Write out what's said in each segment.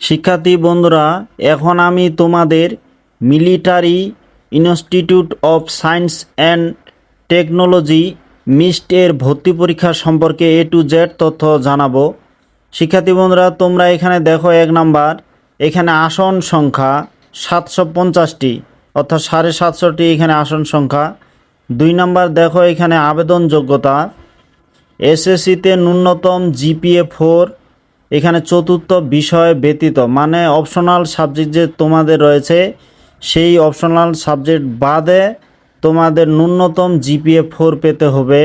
শিক্ষার্থী বন্ধুরা, এখন আমি তোমাদের military institute of science and technology MIST এর ভর্তি পরীক্ষা সম্পর্কে এ টু জেড তথ্য জানাব। শিক্ষার্থী বন্ধুরা, তোমরা এখানে দেখো এক নাম্বার। এখানে আসন সংখ্যা সাতশো পঞ্চাশটি, অর্থাৎ সাড়ে সাতশোটি এখানে আসন সংখ্যা। দুই নাম্বার, দেখো এখানে আবেদন যোগ্যতা এসএসসিতে ন্যূনতম জিপিএ ফোর এখানে চতুর্থ বিষয় ব্যতীত মানে অপশনাল সাবজেক্ট যে তোমাদের রয়েছে, সেই অপশনাল সাবজেক্ট বাদে তোমাদের ন্যূনতম জিপিএ ফোর পেতে হবে।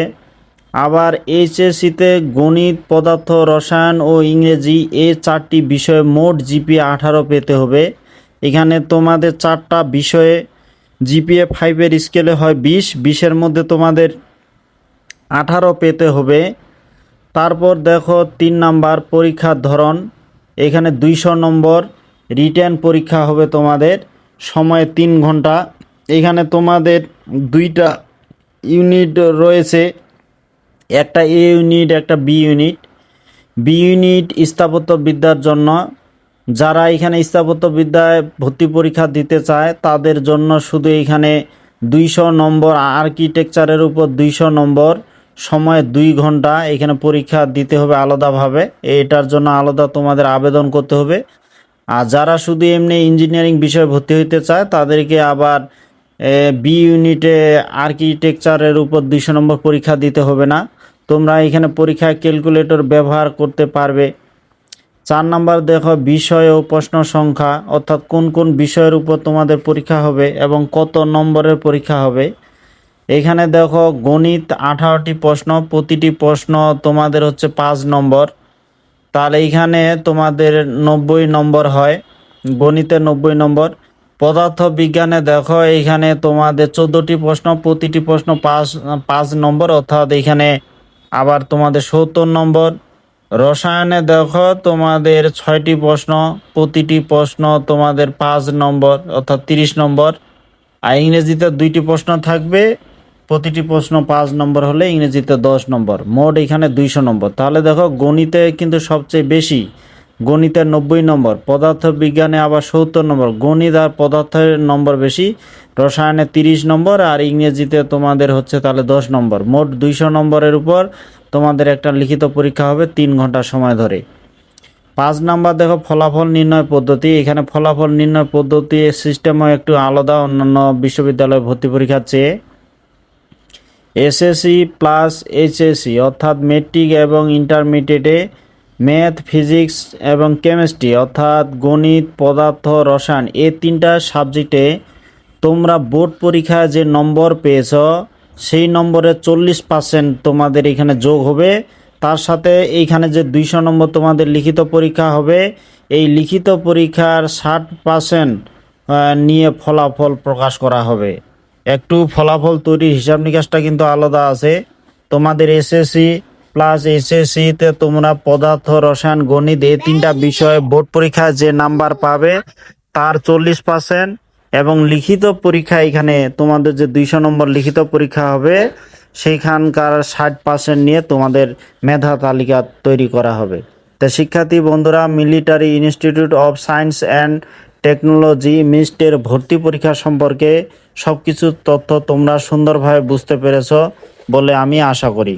আবার এইচএসসিতে গণিত, পদার্থ, রসায়ন ও ইংরেজি এই চারটি বিষয়ে মোট জিপিএ আঠারো পেতে হবে। এখানে তোমাদের চারটা বিষয়ে জিপিএ ফাইভের স্কেলে হয় বিশ, বিশের মধ্যে তোমাদের আঠারো পেতে হবে। তারপর দেখো তিন নাম্বার পরীক্ষার ধরন। এখানে দুইশো নম্বর রিটার্ন পরীক্ষা হবে তোমাদের, সময় তিন ঘণ্টা। এখানে তোমাদের দুইটা ইউনিট রয়েছে, একটা এ ইউনিট, একটা বি ইউনিট। বি ইউনিট স্থাপত্যবিদ্যার জন্য। যারা এখানে স্থাপত্যবিদ্যায় ভর্তি পরীক্ষা দিতে চায়, তাদের জন্য শুধু এখানে দুইশো নম্বর, আর্কিটেকচারের উপর দুইশো নম্বর। সময় দুই ঘণ্টা, এখানে পরীক্ষা দিতে হবে আলাদাভাবে। এটার জন্য আলাদা তোমাদের আবেদন করতে হবে। আর যারা শুধু এমনি ইঞ্জিনিয়ারিং বিষয়ে ভর্তি হইতে চায়, তাদেরকে আবার বি ইউনিটে আর্কিটেকচারের উপর দুইশো নম্বর পরীক্ষা দিতে হবে না। তোমরা এখানে পরীক্ষায় ক্যালকুলেটর ব্যবহার করতে পারবে। চার নাম্বার দেখো, বিষয় ও প্রশ্ন সংখ্যা, অর্থাৎ কোন কোন বিষয়ের উপর তোমাদের পরীক্ষা হবে এবং কত নম্বরের পরীক্ষা হবে। এখানে দেখো গণিত আঠারোটি প্রশ্ন, প্রতিটি প্রশ্ন তোমাদের হচ্ছে পাঁচ নম্বর। তাহলে এইখানে তোমাদের নব্বই নম্বর হয়, গণিতে নব্বই নম্বর। পদার্থ বিজ্ঞানে দেখো এইখানে তোমাদের চোদ্দোটি প্রশ্ন, প্রতিটি প্রশ্ন পাঁচ পাঁচ নম্বর, অর্থাৎ এইখানে আবার তোমাদের সত্তর নম্বর। রসায়নে দেখো তোমাদের ছয়টি প্রশ্ন, প্রতিটি প্রশ্ন তোমাদের পাঁচ নম্বর, অর্থাৎ তিরিশ নম্বর। আর ইংরেজিতে দুইটি প্রশ্ন থাকবে প্রতিটি প্রশ্ন পাঁচ নম্বর হলে ইংরেজিতে দশ নম্বর। মোট এখানে দুইশো নম্বর। তাহলে দেখো, গণিতে কিন্তু সবচেয়ে বেশি, গণিতের নব্বই নম্বর পদার্থ বিজ্ঞানে আবার সত্তর নম্বর। গণিত আর পদার্থের নম্বর বেশি, রসায়নে তিরিশ নম্বর, আর ইংরেজিতে তোমাদের হচ্ছে তাহলে দশ নম্বর। মোট দুইশো নম্বরের উপর তোমাদের একটা লিখিত পরীক্ষা হবে তিন ঘণ্টা সময় ধরে। পাঁচ নাম্বার দেখো, ফলাফল নির্ণয় পদ্ধতি। এখানে ফলাফল নির্ণয় পদ্ধতি সিস্টেমও একটু আলাদা। অন্যান্য বিশ্ববিদ্যালয় ভর্তি পরীক্ষার চেয়ে এসএসসি প্লাস এইচএসসি, অর্থাৎ মেট্রিক এবং ইন্টারমিডিয়েটে ম্যাথ, ফিজিক্স এবং কেমিস্ট্রি, অর্থাৎ গণিত, পদার্থ, রসায়ন এই তিনটা সাবজেক্টে তোমরা বোর্ড পরীক্ষায় যে নম্বর পেয়েছ, সেই নম্বরে চল্লিশ পার্সেন্ট তোমাদের এখানে যোগ হবে। তার সাথে এইখানে যে দুইশো নম্বর তোমাদের লিখিত পরীক্ষা হবে, এই লিখিত পরীক্ষার ষাট পার্সেন্ট নিয়ে ফলাফল প্রকাশ করা হবে। একটু ফলাফল তৈরির হিসাব নিকাশটা কিন্তু আলাদা আছে। তোমাদের এসএসসি প্লাস এসএসসিতে তোমরা পদার্থ, রসায়ন, গণিত এই তিনটা বিষয়ে বোর্ড পরীক্ষায় যে নাম্বার পাবে তার চল্লিশ পার্সেন্ট এবং লিখিত পরীক্ষা এখানে তোমাদের যে দুইশো নম্বর লিখিত পরীক্ষা হবে সেইখানকার ষাট পার্সেন্ট নিয়ে তোমাদের মেধা তালিকা তৈরি করা হবে। তা শিক্ষার্থী বন্ধুরা military institute of science and technology, মিস্টের ভর্তি পরীক্ষা সম্পর্কে সব কিছু তথ্য তোমরা সুন্দরভাবে বুঝতে পেরেছ বলে আমি আশা করি।